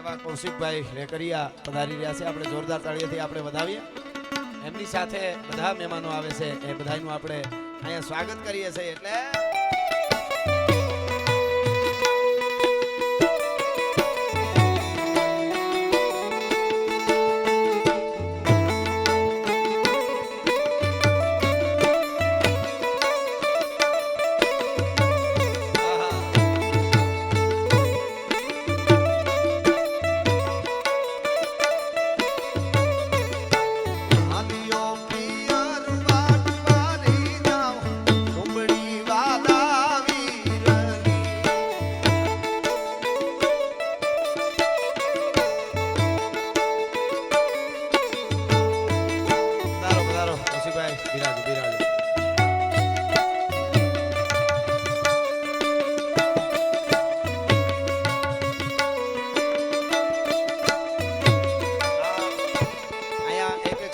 એવા કૌશિકભાઈ રેકરિયા પધારી રહ્યા છે. આપણે જોરદાર તાળીઓથી આપણે વધાવીએ. એમની સાથે બધા મહેમાનો આવે છે. એ બધાનું આપણે અહીંયા સ્વાગત કરીએ છીએ. એટલે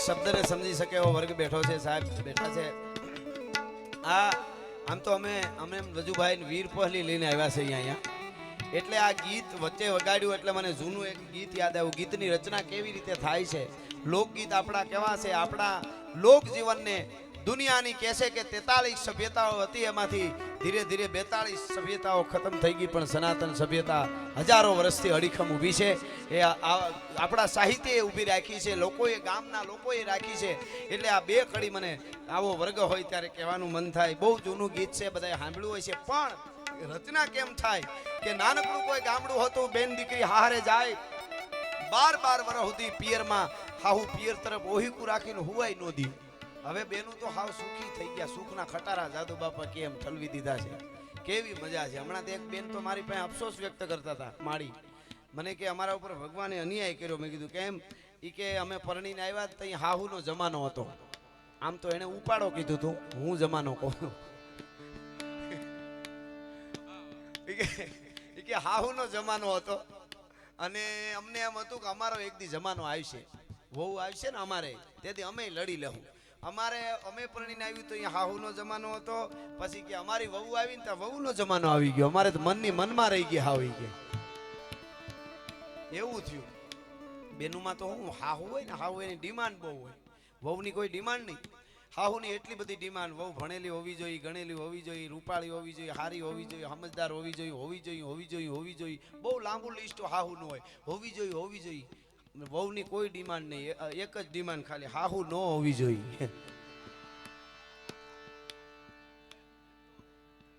શબ્દને સમજી શકે એવો વર્ગ બેઠો છે, સાહેબ, બેઠા છે. આ, આમ તો અમે અમે રજુભાઈ વીર પહેલી લઈને આવ્યા છે અહીંયા એટલે આ ગીત વચ્ચે વગાડ્યું, એટલે મને જૂનું એક ગીત યાદ આવ્યું. ગીતની રચના કેવી રીતે થાય છે? લોકગીત આપણા કેવા છે? આપણા લોક જીવનને દુનિયાની કહેશે કે તેતાલીસ સભ્યતાઓ હતી એમાંથી ધીરે ધીરે બેતાળીસ સભ્યતાઓ ખતમ થઈ ગઈ, પણ સનાતન સભ્યતા હજારો વર્ષથી અડીખમ ઊભી છે. એ આપણા સાહિત્યએ ઊભી રાખી છે, લોકોએ, ગામના લોકોએ રાખી છે. એટલે આ બે કડી મને આવો વર્ગ હોય ત્યારે કહેવાનું મન થાય. બહુ જૂનું ગીત છે, બધાએ સાંભળ્યું હોય છે. પણ રચના કેમ થાય કે નાનકડું કોઈ ગામડું હતું, બેન દીકરી હારે જાય, બાર બાર વર્ષ સુધી પિયરમાં હાહુ પિયર તરફ ઓહીકું રાખીને હુવાય નો દી. હવે બેનું તો હાવ સુખી થઈ ગયા. સુખના ખટારા જાદુ બાપા કેમ ઠલવી દીધા છે? કેવી મજા છે? હમણાં તો એક બેન તો મારી પાસે અફસોસ વ્યક્ત કરતા હતા માડી મને કે અમારા ઉપર ભગવાને અન્યાય કર્યો. મેં કીધું, કેમ? ઈ કે, અમે પરણીને આવ્યા તો હાહુનો જમાનો હતો. આમ તો એને ઉપાડો કીધું તું, હું જમાનો કહું. કે- હાહુનો જમાનો હતો. અને અમને એમ હતું કે, અમારો એક દી જમાનો આવશે. વહુ આવશે ને અમારે, તેથી અમે લડી લેવું અમારે, અમે પરણીને આવ્યું તો અહીંયા હાહુનો જમાનો હતો. પછી કે અમારી વહુ આવી ને ત્યાં વહુનો જમાનો આવી ગયો. અમારે તો મનની મનમાં રહી ગઈ હાવી કે એવું થયું. બેનુમાં તો હું હાહુ હોય ને, હાહુ એની ડિમાન્ડ બહુ હોય. વહુની કોઈ ડિમાન્ડ નહીં. હાહુની એટલી બધી ડિમાન્ડ. વહુ ભણેલી હોવી જોઈએ, ગણેલી હોવી જોઈએ, રૂપાળી હોવી જોઈએ, હારી હોવી જોઈએ, સમજદાર હોવી જોઈએ હોવી જોઈએ હોવી જોઈએ હોવી જોઈએ. બહુ લાંબુ લિસ્ટ હાહુનું હોય. હોવી જોઈએ હોવી જોઈએ. વહુની કોઈ ડિમાન્ડ નહીં. એક જ ડિમાન્ડ ખાલી હાહુ ન હોવી જોઈએ.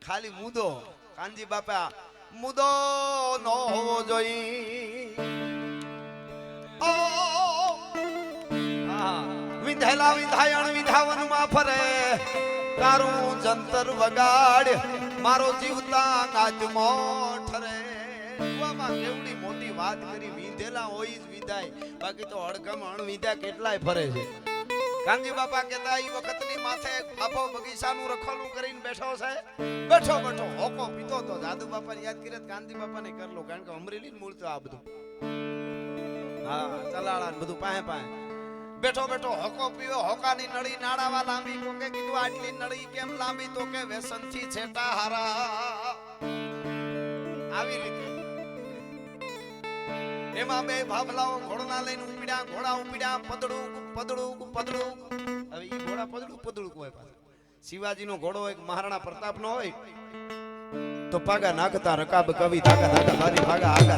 ખાલી મુદો. કાનજી બાપા, મુદો ન હોવો જોઈએ. વિંધેલા વિંધાયણ વિંધાવનમાં ફરે. તારું જંતર વગાડ. મારો જીવતા ગાજમો ઠરે. કેવડી વાત કરી, વિંધેલા હોય જ વિધાય. બાકી તો હડકમ વિધા કેટલાય ફરે છે. ગાંધી બાપા કહેતા એ વખતની માથે આખો બગીચાનું રખોલું કરીને બેઠો છે. બેઠો બેઠો, હોકો પીતો તો જાદુ બાપાને યાદ કરે ગાંધી બાપા બાપાને કરલો કારણ કે અમરેલી મૂળ તો આ બધું. હા ચલાળા બધું પાહે પાહે. બેઠો બેઠો, હોકો પીવો, હોકાની નળી નાડાવા લાંબી કોકે કીધું, આટલી નળી કેમ લાંબી? તો કે વ્યસનથી છેટા હારા. આવી રીતે. એમાં બે ભાભલાઓ ઘોડના લઈને ઉપડ્યા, ઘોડા ઉપડ્યા પદડું પદડું પદડું હવે ઈ ઘોડા પદડું પદડું કોઈ પાસે શિવાજીનો ઘોડો એક મહારાણા પ્રતાપનો હોય. તો પાગા નાખતા રકાબ કવિ ધાગા ધાગા બારી ભાગા આગા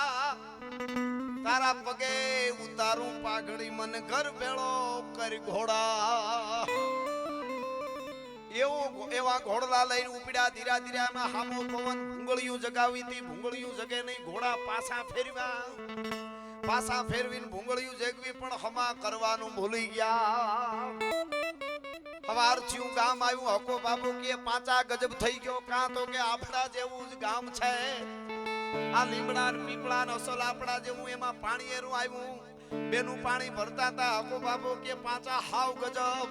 ફોડા તારા પગે ઉતારું પાઘડી મને ઘર ભેળો કરી ઘોડા. લઈને ઉપડ્યા ધીરા ધીરા એમાં હામો જગાવી ઘોડા પાછા ફેરવા પાછા ફેરવીને ભૂંગળિયું જગવી પણ હમા કરવાનું ભૂલી ગયા. હવાર થયું ગામ આવ્યું. હકો બાબુ કે પાંચા ગજબ થઈ ગયો. કાં તો કે આપડા જેવું જ ગામ છે. આ લીમડા પીપળા ને અસલ જેવું એમાં પાણી એરું આવ્યું. બેનું પાણી ભરતા હતા હકો બાબો કે પાંચા હાવ ગજબ.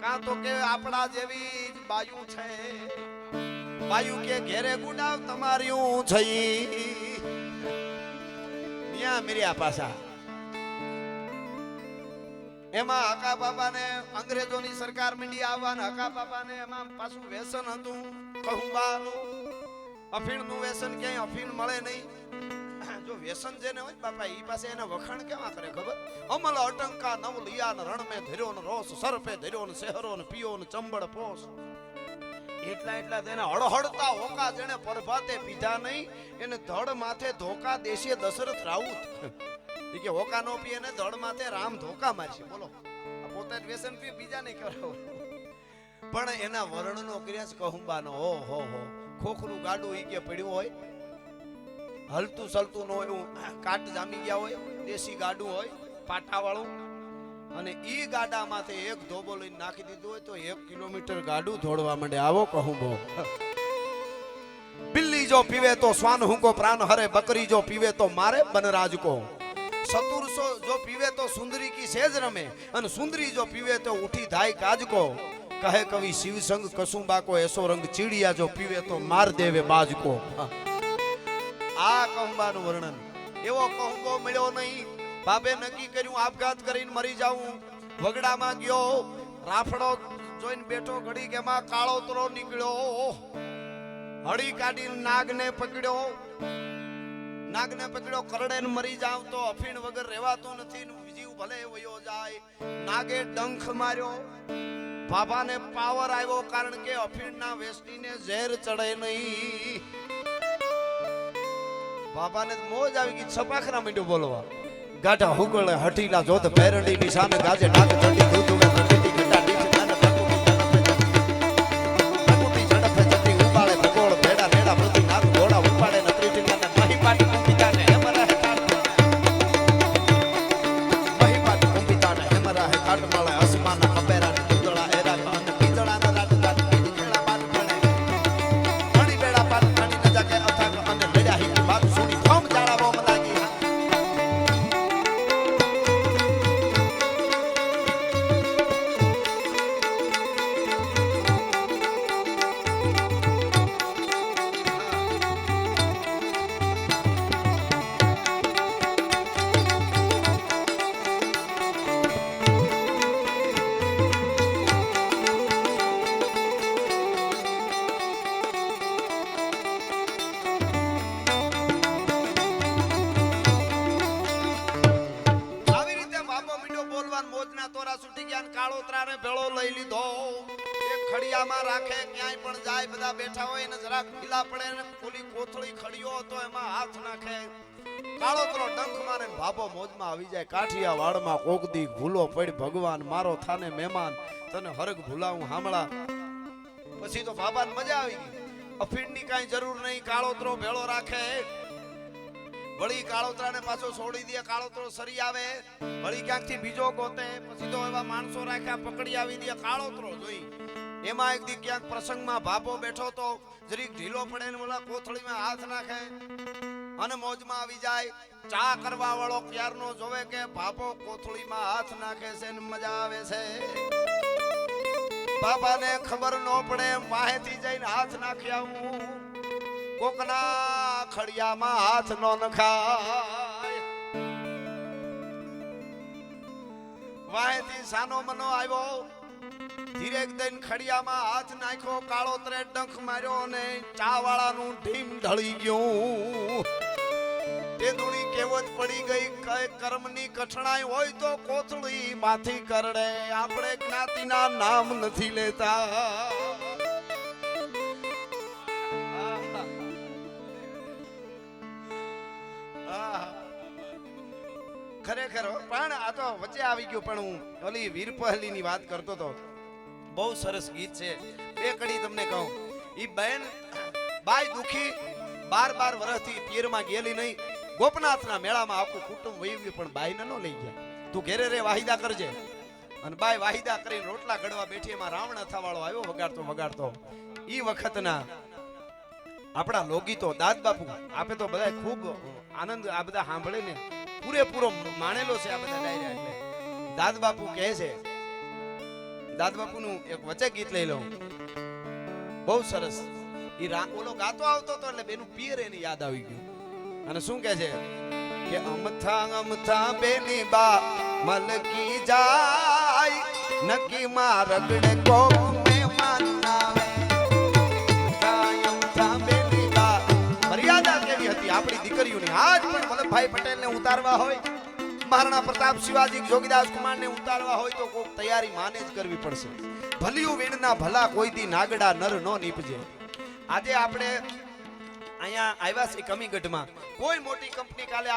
કાં તો કે આપણા જેવી જ બાયુ છે. બાયુ કે ઘેરે ગુડાવ તમારી છે ત્યાં મિર્યા પાછા. એમાં હકા બાબાને અંગ્રેજોની સરકાર મીંડી આવવાના હકા બાબાને એમાં પાછું વ્યસન હતું. કહુંબાનું. અફીણનું વ્યસન ક્યાંય અફીણ મળે નહીં. જો વ્યસન જેને હોય બાપા એ પાસે એના વખાણ કેવા કરે ખબર? અમલ અટંકા નવ લિયા ને રણ મેં ધર્યો ને રોસ, સરપે ધર્યો ને શહેરો ને પીઓ ને ચંબળ પોસ. એટલા એટલા તેને હળહળતા હોકા જેને પરભાતે પીધા નહીં, એને ધડ માથે ધોકા દેશે દશરથ રાઉત. કે હોકા નો પીએ ને ધડ માથે રામ ધોકા મારશે. બોલો પોતે જ વ્યસન પી બીજા નહીં કરાવો. પણ એના વર્ણનો ક્રિયા જ કહુંબાનો હો હો હો. ખોખરું ગાડું ઈ કે પડ્યું હોય. હલતું સલતું ન હોય કાટ જામી ગયા હોય, દેશી ગાડું હોય, પાટાવાળું. અને ઈ ગાડામાંથી એક ધોબો લઈને નાખી દીધું હોય તો એક કિલોમીટર ગાડું ધોડવા માંડે. આવો કહું બહુ. બિલ્લી જો પીવે તો શ્વાન હુંકો, પ્રાણ હરે, બકરી જો પીવે તો મારે બનરાજ કો. સતુરસો જો પીવે તો સુંદરી કી સેજ રમે, અને સુંદરી જો પીવે તો ઉઠી ધાય કાજકો કહે કવિ શિવસંગ કસુંબાકો એસો રંગ ચીડિયા જો પીવે તો માર દેવે બાજકો. આ કહુંબાનું વર્ણન. એવો કહુંબો મળ્યો નહીં. બાબે નક્કી કર્યું, આપઘાત કરીને મરી જાઉં. વગડામાં ગયો. રાફડો જોઈને બેઠો ઘડી કે કાળો તરો નીકળ્યો. હળી કાઢીને નાગને પકડ્યો. નાગને પકડ્યો કરડે મરી જાવ તો અફીણ વગર રહેવાતું નથી જીવ ભલે વયો જાય. નાગે ડંખ માર્યો. બાબાને પાવર આવ્યો કારણ કે અફીણના વેસણીને ઝેર ચડે નહીં. બાબાને મોજ આવી ગઈ, છપાખરા મીઠું બોલવા. ગાઢા હુગળે હટીલા જોત, ભેરડીની સામે ગાજે ડાક ચડી ને ઓલી કોથળી ખડિયો હતો, એમાં હાથ નાખે. કાળોતરો ડંખ મારે ને મોજમાં આવી જાય. કાઠિયા વાડમાં કોકદી ભૂલો પડ. ભગવાન મારો થાને મહેમાન, તને હરગ ભૂલાવું હામળા. પછી તો બાબાને મજા આવી ગઈ. અફીણની કાંઈ જરૂર નહીં. કાળોતરો ભેળો રાખે. વળી કાળોતરાને પાછો છોડી દે, કાળોતરો સરી આવે. વળી ક્યાંકથી બીજો ગોતે. પછી તો એવા માણસો રાખ્યા, પકડી આવી દે. કાળોતરો જોઈ. એમાં એક દી ક્યાંક પ્રસંગમાં ભાપો બેઠો તો જરીક ઢીલો પડે ને ઓલા કોથળીમાં હાથ નાખે અને મોજમાં આવી જાય. ચા કરવા વાળો ક્યારનો જોવે કે ભાપો કોથળીમાં હાથ નાખે છે ને મજા આવે છે. બાબાને ખબર ન પડે વાહેથી જઈને હાથ નાખી આવું કોકના ખડિયામાં હાથ નો નખાય. વાહેથી સાનો મનો આવ્યો. ધીરે દઈને ખડિયામાં હાથ નાખ્યો, કાળો ત્રે ડંખ માર્યો અને ચા વાળાનું ઢીમ ઢળી ગયું. તે કેવત પડી ગઈ, કઈ કર્મની કઠણાઈ હોય તો કોથળી માથી કરડે. આપણે જ્ઞાતિના નામ નથી લેતા. ખરેખર પણ આ તો વચ્ચે આવી ગયું, પણ હું ઓલી વીર પહલીની વાત કરતો તો. બહુ સરસ ગીત છે. બે કડી તમને કહું. ઈ બેન બાય દુખી બાર બાર વર્ષથી પીરમાં ગયેલી નહીં. ગોપનાથના મેળામાં આખું કુટુંબ વહી પણ બાઈને ન લઈ ગયા. તું ઘેરે રે, વાહિદા કરજે. અને બાય વાહિદા કરીને રોટલા ઘડવા બેઠી, એમાં રાવણ અથાવાળો આવ્યો, વગાડતો વગાડતો. ઈ વખતના આપણા લોગીતો દાદ બાપુ આપે તો બધા ખૂબ આનંદ આ બધા સાંભળે ને પૂરેપૂરો માણેલો છે આ બધા ડાયરા એટલે. દાદ બાપુ કહે છે દાદ એક વચ્ચે ગીત લઈ લઉં. બહુ સરસ. એ ઓલો ગાતો આવતો હતો એટલે બેનું પિયર એની યાદ આવી ગયું. અને શું કહે છે? કે અમથા અમથા બેની બા, મલકી જાય નકી માં રગડે હતી આપણી દીકરીઓની. આજ પણ વલ્લભભાઈ પટેલને ઉતારવા હોય. મહારાણા પ્રતાપ શિવાજી જોગીદાસ કુમારને ઉતારવા હોય તો કોઈ તૈયારી માને જ કરવી પડશે. ભલિયું વીણના ભલા કોઈ દી નાગડા નર નો નીપજે. આજે આપણે અહીંયા આવ્યા છે કમીગઢમાં. કોઈ મોટી કંપની કાલે